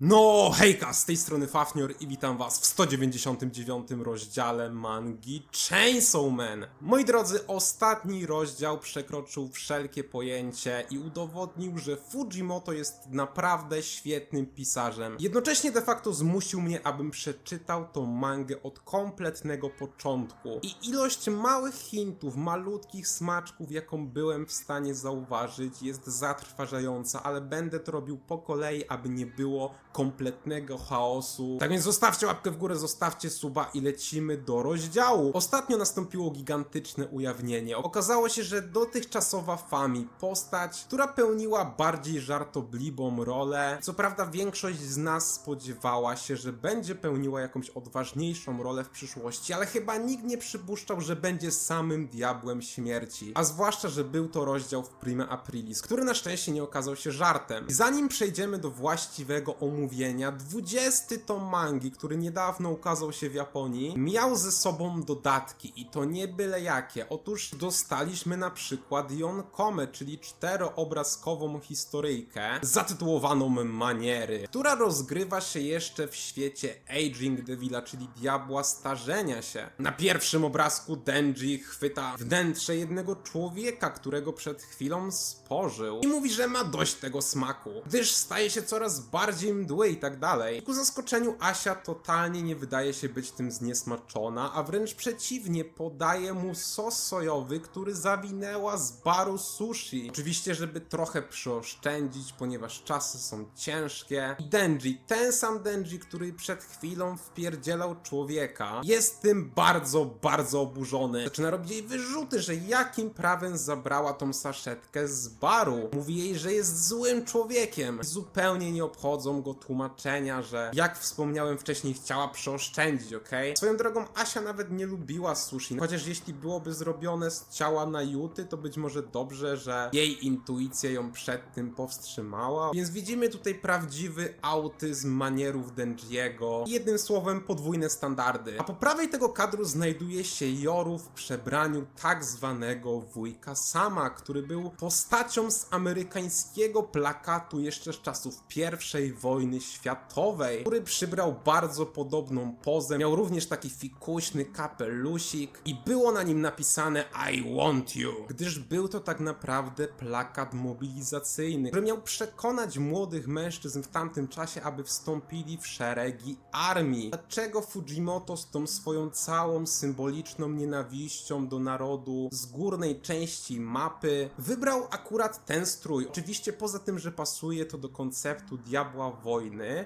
No, hejka, z tej strony Fafnior i witam was w 199 rozdziale mangi Chainsaw Man. Moi drodzy, ostatni rozdział przekroczył wszelkie pojęcie i udowodnił, że Fujimoto jest naprawdę świetnym pisarzem. Jednocześnie de facto zmusił mnie, abym przeczytał tą mangę od kompletnego początku. I ilość małych hintów, malutkich smaczków, jaką byłem w stanie zauważyć, jest zatrważająca, ale będę to robił po kolei, aby nie było kompletnego chaosu. Tak więc zostawcie łapkę w górę, zostawcie suba i lecimy do rozdziału. Ostatnio nastąpiło gigantyczne ujawnienie. Okazało się, że dotychczasowa Fami, postać, która pełniła bardziej żartobliwą rolę. Co prawda większość z nas spodziewała się, że będzie pełniła jakąś odważniejszą rolę w przyszłości, ale chyba nikt nie przypuszczał, że będzie samym diabłem śmierci. A zwłaszcza, że był to rozdział w Prima Aprilis, który na szczęście nie okazał się żartem. Zanim przejdziemy do właściwego omówienia, 20 tom mangi, który niedawno ukazał się w Japonii, miał ze sobą dodatki i to nie byle jakie. Otóż dostaliśmy na przykład Yonkome, czyli czteroobrazkową historyjkę zatytułowaną Maniery, która rozgrywa się jeszcze w świecie Aging Devila, czyli diabła starzenia się. Na pierwszym obrazku Denji chwyta wnętrze jednego człowieka, którego przed chwilą spożył i mówi, że ma dość tego smaku, gdyż staje się coraz bardziej mdły i tak dalej. Ku zaskoczeniu Asia totalnie nie wydaje się być tym zniesmaczona, a wręcz przeciwnie, podaje mu sos sojowy, który zawinęła z baru sushi. Oczywiście, żeby trochę przeoszczędzić, ponieważ czasy są ciężkie. I Denji, ten sam Denji, który przed chwilą wpierdzielał człowieka, jest tym bardzo, bardzo oburzony. Zaczyna robić jej wyrzuty, że jakim prawem zabrała tą saszetkę z baru. Mówi jej, że jest złym człowiekiem. Zupełnie nie obchodzą go tłumaczenia, że jak wspomniałem wcześniej, chciała przeoszczędzić, okej? Swoją drogą Asia nawet nie lubiła sushi. Chociaż jeśli byłoby zrobione z ciała na juty, to być może dobrze, że jej intuicja ją przed tym powstrzymała. Więc widzimy tutaj prawdziwy autyzm manierów Denjiego. Jednym słowem, podwójne standardy. A po prawej tego kadru znajduje się Joru w przebraniu tak zwanego wujka Sama, który był postacią z amerykańskiego plakatu jeszcze z czasów pierwszej wojny światowej, który przybrał bardzo podobną pozę. Miał również taki fikuśny kapelusik i było na nim napisane I want you, gdyż był to tak naprawdę plakat mobilizacyjny, który miał przekonać młodych mężczyzn w tamtym czasie, aby wstąpili w szeregi armii. Dlaczego Fujimoto z tą swoją całą symboliczną nienawiścią do narodu z górnej części mapy wybrał akurat ten strój? Oczywiście poza tym, że pasuje to do konceptu diabła wojny,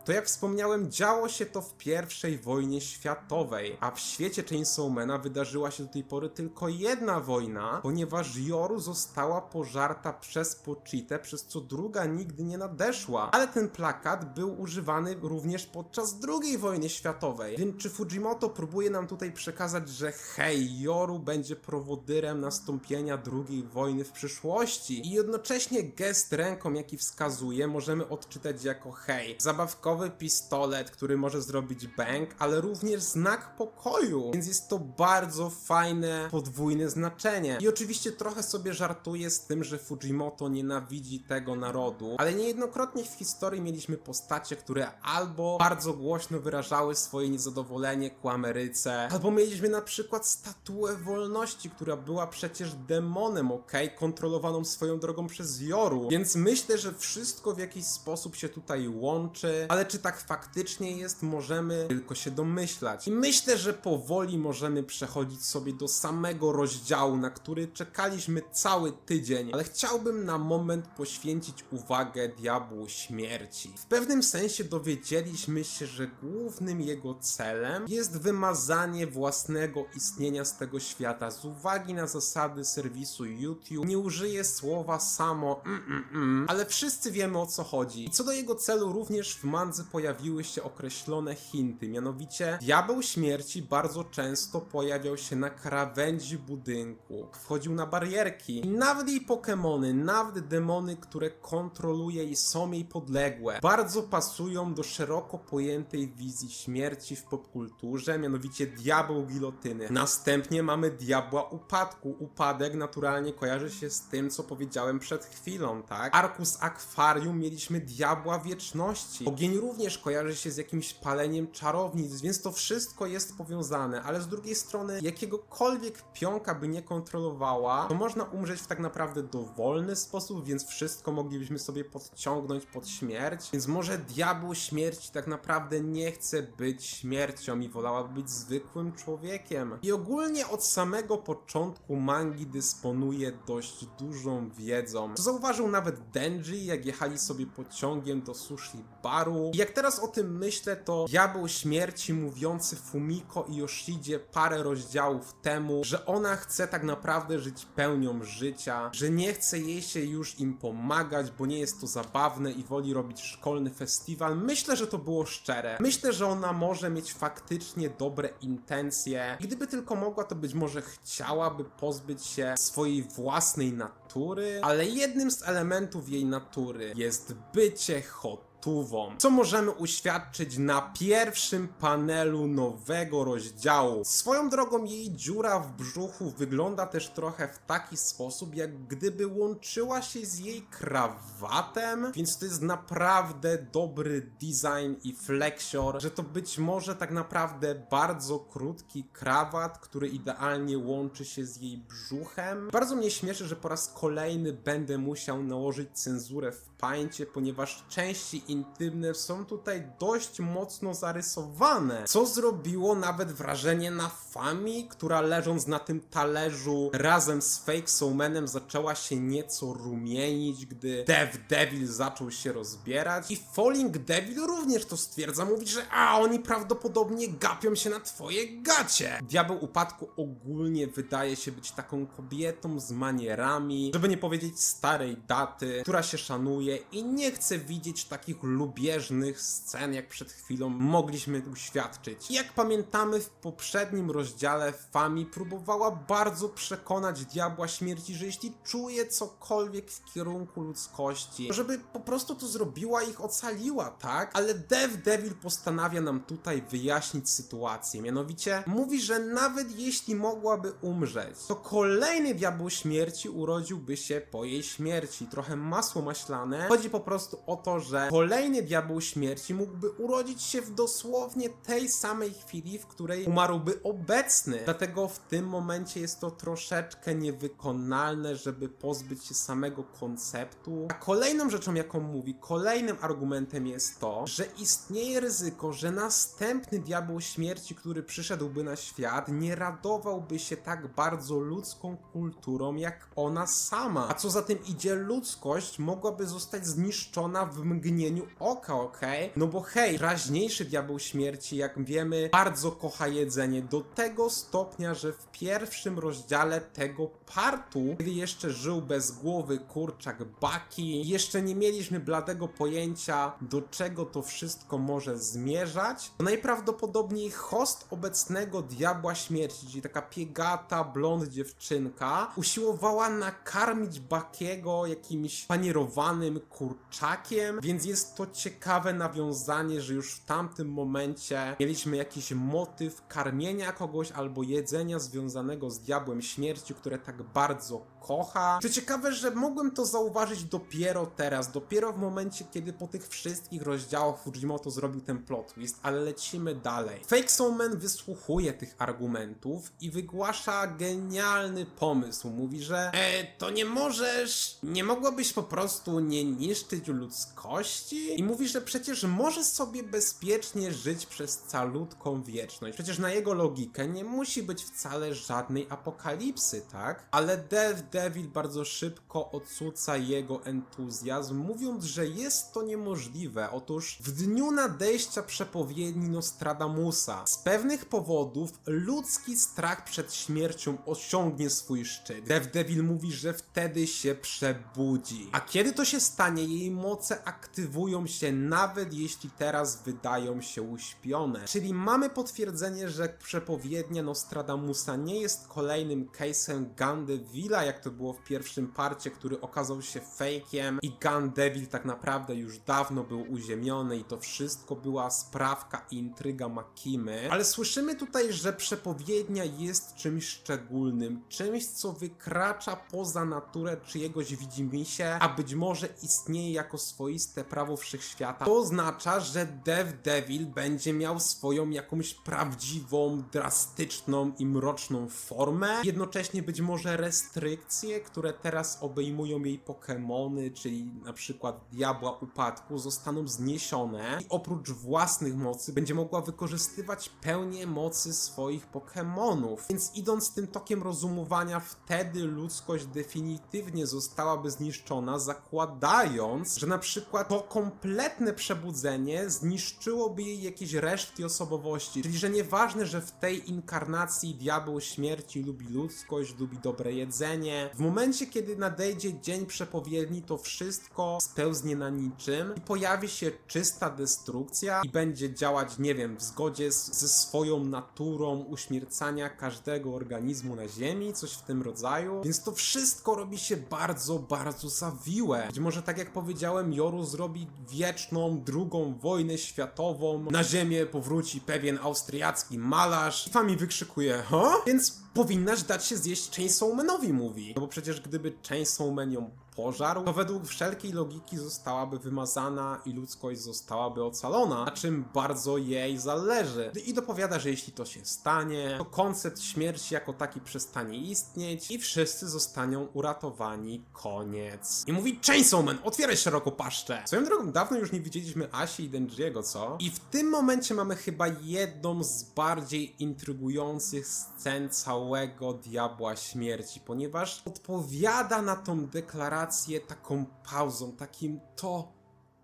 to jak wspomniałem, działo się to w pierwszej wojnie światowej, a w świecie Chainsawmana wydarzyła się do tej pory tylko jedna wojna, ponieważ Joru została pożarta przez Pochitę, przez co druga nigdy nie nadeszła. Ale ten plakat był używany również podczas II wojny światowej. Więc czy Fujimoto próbuje nam tutaj przekazać, że hej, Joru będzie prowodyrem nastąpienia II wojny w przyszłości? I jednocześnie gest ręką, jaki wskazuje, możemy odczytać jako hej, zabawkowy pistolet, który może zrobić bang, ale również znak pokoju. Więc jest to bardzo fajne, podwójne znaczenie. I oczywiście trochę sobie żartuję z tym, że Fujimoto nienawidzi tego narodu, ale niejednokrotnie w historii mieliśmy postacie, które albo bardzo głośno wyrażały swoje niezadowolenie ku Ameryce, albo mieliśmy na przykład statuę wolności, która była przecież demonem, ok? Kontrolowaną swoją drogą przez Joru. Więc myślę, że wszystko w jakiś sposób się tutaj łączy, ale czy tak faktycznie jest, możemy tylko się domyślać. I myślę, że powoli możemy przechodzić sobie do samego rozdziału, na który czekaliśmy cały tydzień, ale chciałbym na moment poświęcić uwagę diabłu śmierci. W pewnym sensie dowiedzieliśmy się, że głównym jego celem jest wymazanie własnego istnienia z tego świata z uwagi na zasady serwisu YouTube. Nie użyję słowa samo mm, mm, mm, ale wszyscy wiemy o co chodzi. I co do jego celu również w mandze pojawiły się określone hinty, mianowicie diabeł śmierci bardzo często pojawiał się na krawędzi budynku, wchodził na barierki i nawet jej Pokémony, nawet demony, które kontroluje i są jej podległe, bardzo pasują do szeroko pojętej wizji śmierci w popkulturze, mianowicie diabeł gilotyny. Następnie mamy diabła upadku. Upadek naturalnie kojarzy się z tym, co powiedziałem przed chwilą, tak? Arkus Aquarium mieliśmy diabła wieczności, Ogień również kojarzy się z jakimś paleniem czarownic, więc to wszystko jest powiązane, ale z drugiej strony jakiegokolwiek pionka by nie kontrolowała, to można umrzeć w tak naprawdę dowolny sposób, więc wszystko moglibyśmy sobie podciągnąć pod śmierć. Więc może diabł śmierci tak naprawdę nie chce być śmiercią i wolałaby być zwykłym człowiekiem. I ogólnie od samego początku mangi dysponuje dość dużą wiedzą. To zauważył nawet Denji, jak jechali sobie pociągiem do sushi baru. I jak teraz o tym myślę, to diabeł śmierci mówiący Fumiko i Yoshidzie parę rozdziałów temu, że ona chce tak naprawdę żyć pełnią życia, że nie chce jej się już im pomagać, bo nie jest to zabawne i woli robić szkolny festiwal. Myślę, że to było szczere. Myślę, że ona może mieć faktycznie dobre intencje. Gdyby tylko mogła, to być może chciałaby pozbyć się swojej własnej natury, ale jednym z elementów jej natury jest bycie hot co możemy uświadczyć na pierwszym panelu nowego rozdziału. Swoją drogą jej dziura w brzuchu wygląda też trochę w taki sposób, jak gdyby łączyła się z jej krawatem, więc to jest naprawdę dobry design i flexior, że to być może tak naprawdę bardzo krótki krawat, który idealnie łączy się z jej brzuchem. Bardzo mnie śmieszy, że po raz kolejny będę musiał nałożyć cenzurę w pańcie, ponieważ części intymne są tutaj dość mocno zarysowane, co zrobiło nawet wrażenie na Fami, która leżąc na tym talerzu razem z Fake Soulmanem zaczęła się nieco rumienić, gdy Dev Devil zaczął się rozbierać i Falling Devil również to stwierdza, mówi, że a oni prawdopodobnie gapią się na twoje gacie. Diabeł Upadku ogólnie wydaje się być taką kobietą z manierami, żeby nie powiedzieć starej daty, która się szanuje i nie chce widzieć takich lubieżnych scen, jak przed chwilą mogliśmy uświadczyć. Jak pamiętamy w poprzednim rozdziale, Fami próbowała bardzo przekonać Diabła Śmierci, że jeśli czuje cokolwiek w kierunku ludzkości, żeby po prostu to zrobiła i ich ocaliła, tak? Ale Dev Devil postanawia nam tutaj wyjaśnić sytuację. Mianowicie mówi, że nawet jeśli mogłaby umrzeć, to kolejny Diabeł Śmierci urodziłby się po jej śmierci. Trochę masło maślane. Chodzi po prostu o to, że kolejny Diabeł Śmierci mógłby urodzić się w dosłownie tej samej chwili, w której umarłby obecny. Dlatego w tym momencie jest to troszeczkę niewykonalne, żeby pozbyć się samego konceptu. A kolejną rzeczą, jaką mówi, kolejnym argumentem jest to, że istnieje ryzyko, że następny Diabeł Śmierci, który przyszedłby na świat, nie radowałby się tak bardzo ludzką kulturą, jak ona sama. A co za tym idzie, ludzkość mogłaby zostać zniszczona w mgnieniu oka, okej? No bo hej, raźniejszy Diabeł Śmierci, jak wiemy, bardzo kocha jedzenie. Do tego stopnia, że w pierwszym rozdziale tego partu, kiedy jeszcze żył bez głowy kurczak Baki, jeszcze nie mieliśmy bladego pojęcia, do czego to wszystko może zmierzać, to najprawdopodobniej host obecnego Diabła Śmierci, czyli taka piegata, blond dziewczynka, usiłowała nakarmić Bakiego jakimś panierowanym kurczakiem, więc jest to ciekawe nawiązanie, że już w tamtym momencie mieliśmy jakiś motyw karmienia kogoś albo jedzenia związanego z Diabłem Śmierci, które tak bardzo kocha. To ciekawe, że mogłem to zauważyć dopiero teraz, dopiero w momencie, kiedy po tych wszystkich rozdziałach Fujimoto zrobił ten plot twist, ale lecimy dalej. Fake Soulman wysłuchuje tych argumentów i wygłasza genialny pomysł. Mówi, że e, to nie możesz, nie mogłabyś po prostu nie niszczyć ludzkości? I mówi, że przecież możesz sobie bezpiecznie żyć przez calutką wieczność. Przecież na jego logikę nie musi być wcale żadnej apokalipsy, tak? Ale Dev Devil bardzo szybko odsuca jego entuzjazm, mówiąc, że jest to niemożliwe. Otóż w dniu nadejścia przepowiedni Nostradamusa z pewnych powodów ludzki strach przed śmiercią osiągnie swój szczyt. Dev Devil mówi, że wtedy się przebudzi. A kiedy to się stanie, jej moce aktywują się nawet jeśli teraz wydają się uśpione. Czyli mamy potwierdzenie, że przepowiednia Nostradamusa nie jest kolejnym case'em Gandevilla, jak to było w pierwszym parcie, który okazał się fejkiem i Gandeville tak naprawdę już dawno był uziemiony i to wszystko była sprawka i intryga Makimy. Ale słyszymy tutaj, że przepowiednia jest czymś szczególnym, czymś, co wykracza poza naturę czyjegoś widzimisię, a być może istnieje jako swoiste prawo wszechświata, to oznacza, że Dev Devil będzie miał swoją jakąś prawdziwą, drastyczną i mroczną formę. Jednocześnie być może restrykcje, które teraz obejmują jej Pokémony, czyli na przykład Diabła Upadku, zostaną zniesione i oprócz własnych mocy będzie mogła wykorzystywać pełnię mocy swoich Pokémonów. Więc idąc tym tokiem rozumowania, wtedy ludzkość definitywnie zostałaby zniszczona, zakładając, że na przykład to kompletne przebudzenie zniszczyłoby jej jakieś resztki osobowości. Czyli, że nieważne, że w tej inkarnacji diabeł śmierci lubi ludzkość, lubi dobre jedzenie. W momencie, kiedy nadejdzie dzień przepowiedni, to wszystko spełznie na niczym i pojawi się czysta destrukcja i będzie działać, nie wiem, w zgodzie z, ze swoją naturą uśmiercania każdego organizmu na Ziemi, coś w tym rodzaju. Więc to wszystko robi się bardzo, bardzo zawiłe. Być może tak jak powiedziałem, Joru zrobi wieczną drugą wojnę światową. Na Ziemię powróci pewien austriacki malarz i Fami wykrzykuje, ha? Więc powinnaś dać się zjeść Chainsaw Manowi, mówi. No bo przecież gdyby Chainsaw Man ją pożarł, to według wszelkiej logiki zostałaby wymazana i ludzkość zostałaby ocalona, na czym bardzo jej zależy. I dopowiada, że jeśli to się stanie, to koncept śmierci jako taki przestanie istnieć i wszyscy zostaną uratowani. Koniec. I mówi Chainsaw Man, otwieraj szeroko paszczę. Swoją drogą, dawno już nie widzieliśmy Asi i Denjiego, co? I w tym momencie mamy chyba jedną z bardziej intrygujących scen całego Diabła Śmierci, ponieważ odpowiada na tą deklarację taką pauzą, takim to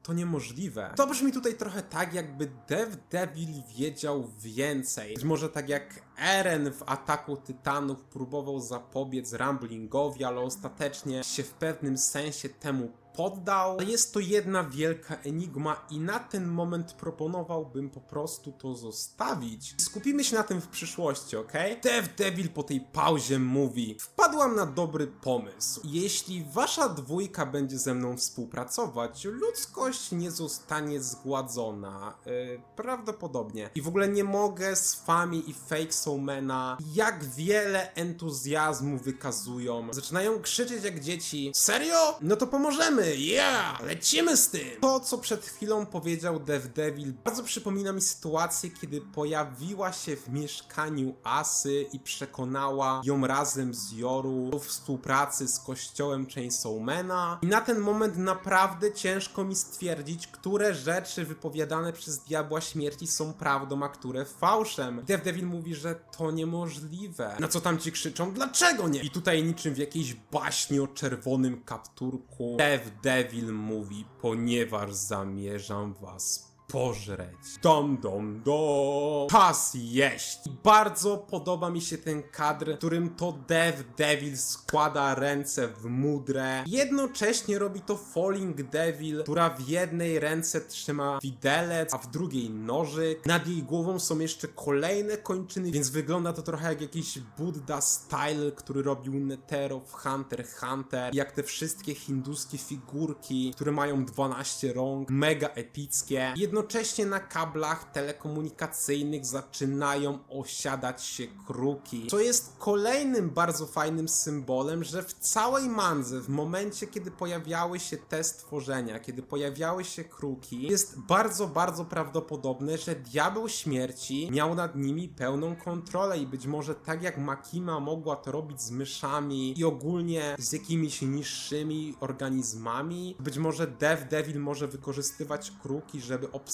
to niemożliwe. To brzmi tutaj trochę tak, jakby Dev Devil wiedział więcej. Być może tak jak Eren w Ataku Tytanów próbował zapobiec Rumblingowi, ale ostatecznie się w pewnym sensie temu poddał. Jest to jedna wielka enigma i na ten moment proponowałbym po prostu to zostawić. Skupimy się na tym w przyszłości, ok? Dev Devil po tej pauzie mówi: Wpadłam na dobry pomysł. Jeśli wasza dwójka będzie ze mną współpracować, ludzkość nie zostanie zgładzona. Yy, prawdopodobnie. I w ogóle nie mogę z Fami i Fake Soulmana, jak wiele entuzjazmu wykazują. Zaczynają krzyczeć jak dzieci. Serio? No to pomożemy! Yeah! Lecimy z tym! To, co przed chwilą powiedział Dev Devil, bardzo przypomina mi sytuację, kiedy pojawiła się w mieszkaniu Asy i przekonała ją razem z Joru do współpracy z kościołem Chainsawmana. I na ten moment naprawdę ciężko mi stwierdzić, które rzeczy wypowiadane przez Diabła Śmierci są prawdą, a które fałszem. Dev Devil mówi, że to niemożliwe. Na co tam ci krzyczą? Dlaczego nie? I tutaj niczym w jakiejś baśni o czerwonym kapturku Dev Devil mówi, ponieważ zamierzam was pożreć. Dom, dom, dom. Czas jeść. Bardzo podoba mi się ten kadr, w którym to Dev Devil składa ręce w mudrę. Jednocześnie robi to Falling Devil, która w jednej ręce trzyma widelec, a w drugiej nożyk. Nad jej głową są jeszcze kolejne kończyny, więc wygląda to trochę jak jakiś Buddha style, który robił Netero w Hunter Hunter. Jak te wszystkie hinduskie figurki, które mają 12 rąk, mega epickie. Jednocześnie na kablach telekomunikacyjnych zaczynają osiadać się kruki, co jest kolejnym bardzo fajnym symbolem, że w całej mandze, w momencie kiedy pojawiały się te stworzenia, kiedy pojawiały się kruki, jest bardzo, bardzo prawdopodobne, że diabeł śmierci miał nad nimi pełną kontrolę i być może tak jak Makima mogła to robić z myszami i ogólnie z jakimiś niższymi organizmami, być może Dev Devil może wykorzystywać kruki, żeby obserwować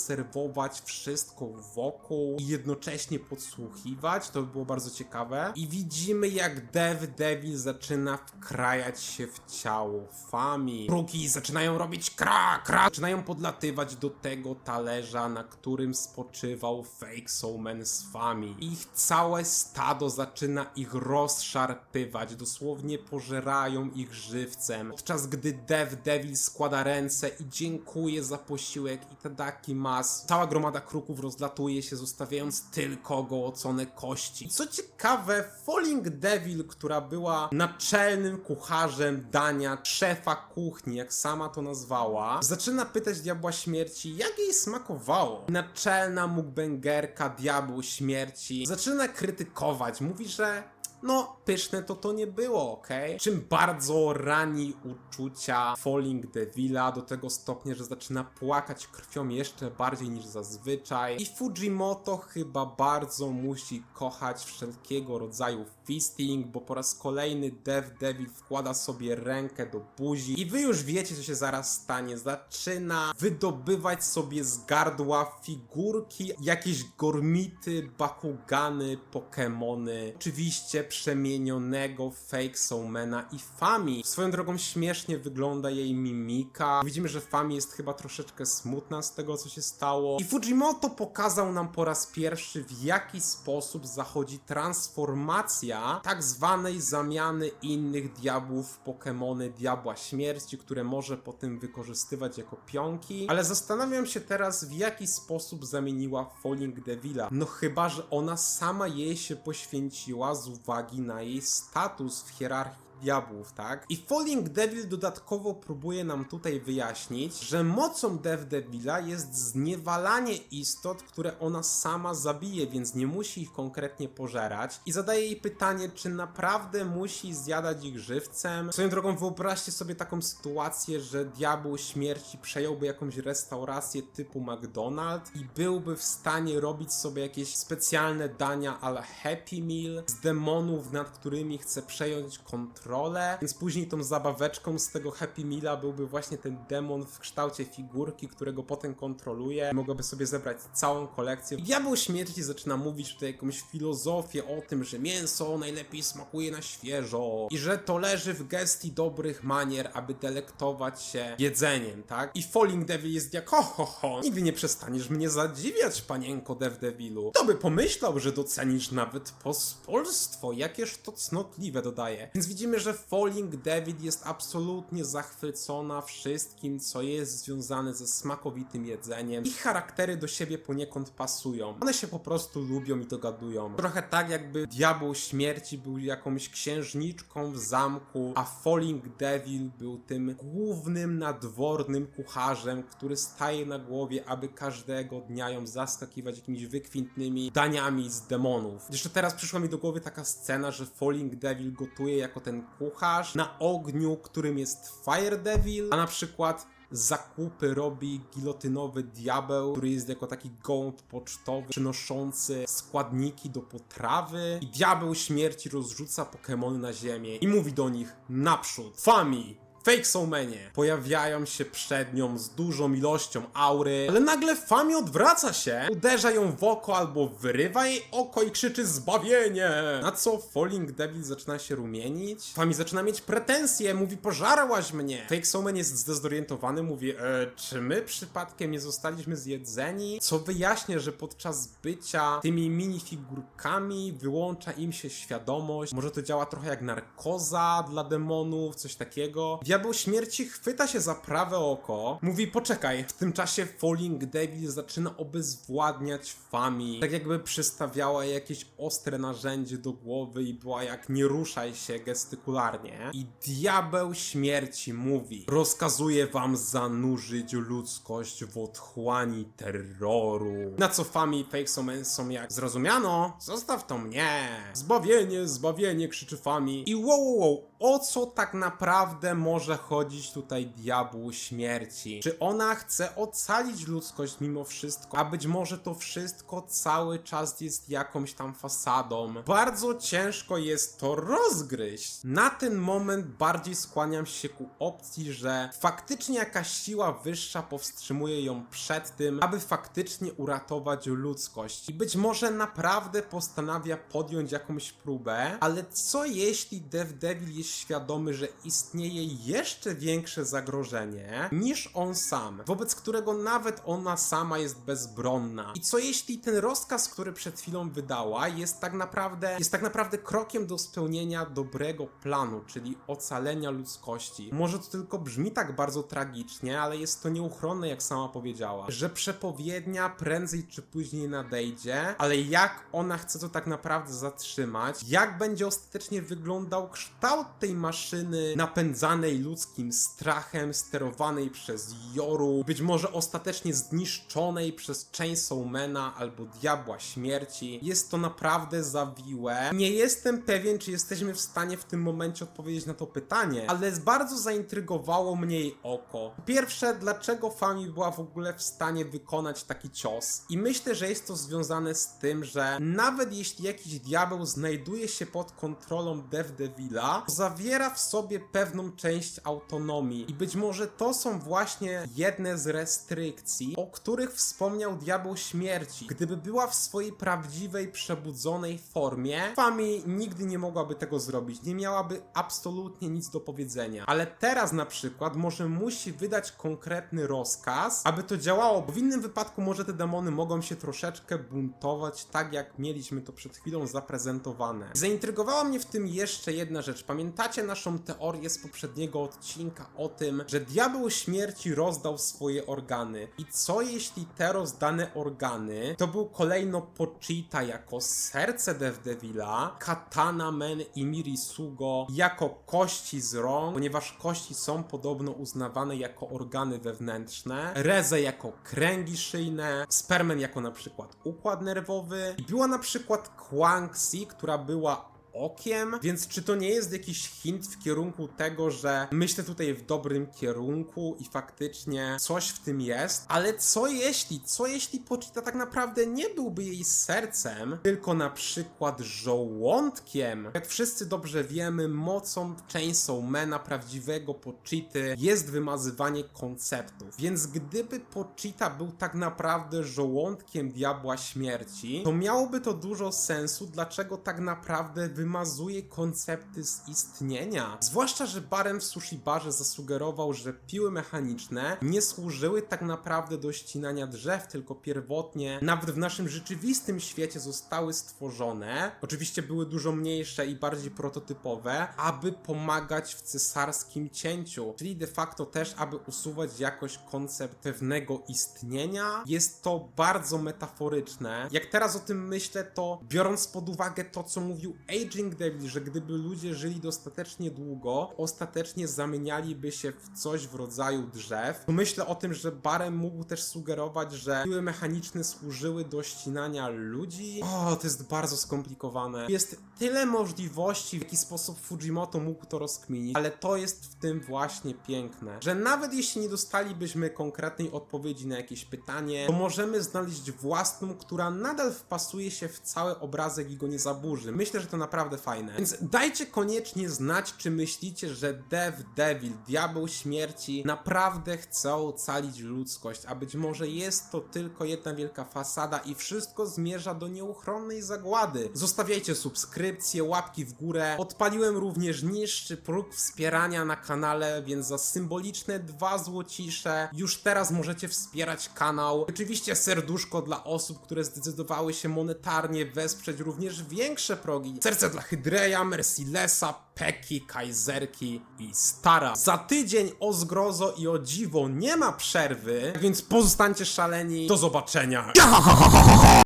wszystko wokół i jednocześnie podsłuchiwać, to by było bardzo ciekawe. I widzimy jak Dev Devil zaczyna wkrajać się w ciało Fami. Kruki zaczynają robić kra, kra, zaczynają podlatywać do tego talerza, na którym spoczywał Fake Soulman z Fami. Ich całe stado zaczyna ich rozszarpywać, dosłownie pożerają ich żywcem. Podczas gdy Dev Devil składa ręce i dziękuję za posiłek i Tadaki Mas. Cała gromada kruków rozlatuje się, zostawiając tylko gołocone kości. Co ciekawe, Falling Devil, która była naczelnym kucharzem dania szefa kuchni, jak sama to nazwała, zaczyna pytać Diabła Śmierci, jak jej smakowało. Naczelna mukbangerka Diabł Śmierci zaczyna krytykować, mówi, że no pyszne to to nie było, okej? Czym bardzo rani uczucia Falling Devila do tego stopnia, że zaczyna płakać krwią jeszcze bardziej niż zazwyczaj. I Fujimoto chyba bardzo musi kochać wszelkiego rodzaju fisting, bo po raz kolejny Dev Devil wkłada sobie rękę do buzi i wy już wiecie, co się zaraz stanie. Zaczyna wydobywać sobie z gardła figurki, jakieś gormity, bakugany, pokemony. Oczywiście przemienionego Fake Soulmana i Fami. Swoją drogą śmiesznie wygląda jej mimika. Widzimy, że Fami jest chyba troszeczkę smutna z tego, co się stało. I Fujimoto pokazał nam po raz pierwszy, w jaki sposób zachodzi transformacja tak zwanej zamiany innych diabłów w Pokemony Diabła Śmierci, które może potem wykorzystywać jako pionki. Ale zastanawiam się teraz, w jaki sposób zamieniła Falling Devila. No chyba, że ona sama jej się poświęciła z uwagi na jej status w hierarchii diabłów, tak? I Falling Devil dodatkowo próbuje nam tutaj wyjaśnić, że mocą Death Devila jest zniewalanie istot, które ona sama zabije, więc nie musi ich konkretnie pożerać. I zadaje jej pytanie, czy naprawdę musi zjadać ich żywcem? Swoją drogą wyobraźcie sobie taką sytuację, że diabeł śmierci przejąłby jakąś restaurację typu McDonald's i byłby w stanie robić sobie jakieś specjalne dania ale Happy Meal z demonów, nad którymi chce przejąć kontrolę, więc później tą zabaweczką z tego Happy Meala byłby właśnie ten demon w kształcie figurki, którego potem kontroluje. Mogłaby sobie zebrać całą kolekcję. I Diabeł Śmierci zaczyna mówić tutaj jakąś filozofię o tym, że mięso najlepiej smakuje na świeżo i że to leży w gestii dobrych manier, aby delektować się jedzeniem, tak? I Falling Devil jest jak ho ho ho, nigdy nie przestaniesz mnie zadziwiać, panienko Dev Devilu. Kto by pomyślał, że docenisz nawet pospolstwo, jakież to cnotliwe dodaje. Więc widzimy, że Falling David jest absolutnie zachwycona wszystkim, co jest związane ze smakowitym jedzeniem. Ich charaktery do siebie poniekąd pasują. One się po prostu lubią i dogadują. Trochę tak, jakby Diabeł Śmierci był jakąś księżniczką w zamku, a Falling Devil był tym głównym nadwornym kucharzem, który staje na głowie, aby każdego dnia ją zaskakiwać jakimiś wykwintnymi daniami z demonów. Jeszcze teraz przyszła mi do głowy taka scena, że Falling Devil gotuje jako ten kucharz na ogniu, którym jest Fire Devil, a na przykład zakupy robi gilotynowy diabeł, który jest jako taki gołąb pocztowy, przynoszący składniki do potrawy. I diabeł śmierci rozrzuca Pokémony na ziemię i mówi do nich naprzód, Fami, Fake Soulmanie pojawiają się przed nią z dużą ilością aury, ale nagle Fami odwraca się, uderza ją w oko albo wyrywa jej oko i krzyczy zbawienie! Na co Falling Devil zaczyna się rumienić? Fami zaczyna mieć pretensje, mówi pożarłaś mnie! Fake Soulman jest zdezorientowany, mówi e, czy my przypadkiem nie zostaliśmy zjedzeni? Co wyjaśnia, że podczas bycia tymi minifigurkami wyłącza im się świadomość. Może to działa trochę jak narkoza dla demonów, coś takiego. Diabeł śmierci chwyta się za prawe oko, mówi poczekaj. W tym czasie Falling Devil zaczyna obezwładniać Fami, tak jakby przystawiała jakieś ostre narzędzie do głowy i była jak nie ruszaj się gestykularnie. I diabeł śmierci mówi, rozkazuje wam zanurzyć ludzkość w otchłani terroru. Na co Fami i Fake są jak zrozumiano, zostaw to mnie. Zbawienie, zbawienie, krzyczy Fami. I wow, wow, wow, o co tak naprawdę może chodzić tutaj diabłu śmierci? Czy ona chce ocalić ludzkość mimo wszystko? A być może to wszystko cały czas jest jakąś tam fasadą? Bardzo ciężko jest to rozgryźć. Na ten moment bardziej skłaniam się ku opcji, że faktycznie jakaś siła wyższa powstrzymuje ją przed tym, aby faktycznie uratować ludzkość. I być może naprawdę postanawia podjąć jakąś próbę, ale co jeśli Dev Devil jest świadomy, że istnieje jeszcze większe zagrożenie niż on sam, wobec którego nawet ona sama jest bezbronna. I co jeśli ten rozkaz, który przed chwilą wydała, jest tak naprawdę, jest tak naprawdę krokiem do spełnienia dobrego planu, czyli ocalenia ludzkości. Może to tylko brzmi tak bardzo tragicznie, ale jest to nieuchronne, jak sama powiedziała, że przepowiednia prędzej czy później nadejdzie, ale jak ona chce to tak naprawdę zatrzymać, jak będzie ostatecznie wyglądał kształt tej maszyny napędzanej ludzkim strachem, sterowanej przez Joru, być może ostatecznie zniszczonej przez Chainsawmana albo Diabła Śmierci. Jest to naprawdę zawiłe. Nie jestem pewien, czy jesteśmy w stanie w tym momencie odpowiedzieć na to pytanie, ale bardzo zaintrygowało mnie jej oko. Pierwsze, dlaczego Fami była w ogóle w stanie wykonać taki cios? I myślę, że jest to związane z tym, że nawet jeśli jakiś diabeł znajduje się pod kontrolą Dev Devila, to zawiera w sobie pewną część autonomii. I być może to są właśnie jedne z restrykcji, o których wspomniał Diabeł Śmierci. Gdyby była w swojej prawdziwej, przebudzonej formie, Fami nigdy nie mogłaby tego zrobić. Nie miałaby absolutnie nic do powiedzenia. Ale teraz na przykład może musi wydać konkretny rozkaz, aby to działało, bo w innym wypadku może te demony mogą się troszeczkę buntować, tak jak mieliśmy to przed chwilą zaprezentowane. Zaintrygowała mnie w tym jeszcze jedna rzecz. Pamiętacie naszą teorię z poprzedniego odcinka o tym, że Diabeł Śmierci rozdał swoje organy. I co jeśli te rozdane organy to był kolejno Pochita jako serce Dev Devila, Katana Men i Mirisugo jako kości z rąk, ponieważ kości są podobno uznawane jako organy wewnętrzne, Reze jako kręgi szyjne, Spermen jako na przykład układ nerwowy i była na przykład Quanxi, która była okiem, więc czy to nie jest jakiś hint w kierunku tego, że myślę tutaj w dobrym kierunku i faktycznie coś w tym jest, ale co jeśli, co jeśli Pochita tak naprawdę nie byłby jej sercem, tylko na przykład żołądkiem? Jak wszyscy dobrze wiemy, mocą Chainsawmana, prawdziwego Pochity, jest wymazywanie konceptów, więc gdyby Pochita był tak naprawdę żołądkiem Diabła Śmierci, to miałoby to dużo sensu, dlaczego tak naprawdę wymazuje koncepty z istnienia. Zwłaszcza, że Barem w Sushi Barze zasugerował, że piły mechaniczne nie służyły tak naprawdę do ścinania drzew, tylko pierwotnie, nawet w naszym rzeczywistym świecie zostały stworzone. Oczywiście były dużo mniejsze i bardziej prototypowe, aby pomagać w cesarskim cięciu, czyli de facto też, aby usuwać jakoś koncept pewnego istnienia. Jest to bardzo metaforyczne. Jak teraz o tym myślę, to biorąc pod uwagę to, co mówił Aging Devil, że gdyby ludzie żyli dostatecznie długo, ostatecznie zamienialiby się w coś w rodzaju drzew, myślę o tym, że Barem mógł też sugerować, że siły mechaniczne służyły do ścinania ludzi. O, to jest bardzo skomplikowane. Jest tyle możliwości, w jaki sposób Fujimoto mógł to rozkminić, ale to jest w tym właśnie piękne, że nawet jeśli nie dostalibyśmy konkretnej odpowiedzi na jakieś pytanie, to możemy znaleźć własną, która nadal wpasuje się w cały obrazek i go nie zaburzy. Myślę, że to naprawdę fajne. Więc dajcie koniecznie znać, czy myślicie, że Dev Devil, Diabeł Śmierci, naprawdę chce ocalić ludzkość, a być może jest to tylko jedna wielka fasada i wszystko zmierza do nieuchronnej zagłady. Zostawiajcie subskrypcje, łapki w górę. Odpaliłem również niższy próg wspierania na kanale, więc za symboliczne dwa złocisze już teraz możecie wspierać kanał. Oczywiście serduszko dla osób, które zdecydowały się monetarnie wesprzeć również większe progi. Serce dla Hydreja, Mercilessa, Peki, Kaiserki i Stara. Za tydzień o zgrozo i o dziwo nie ma przerwy, więc pozostańcie szaleni. Do zobaczenia.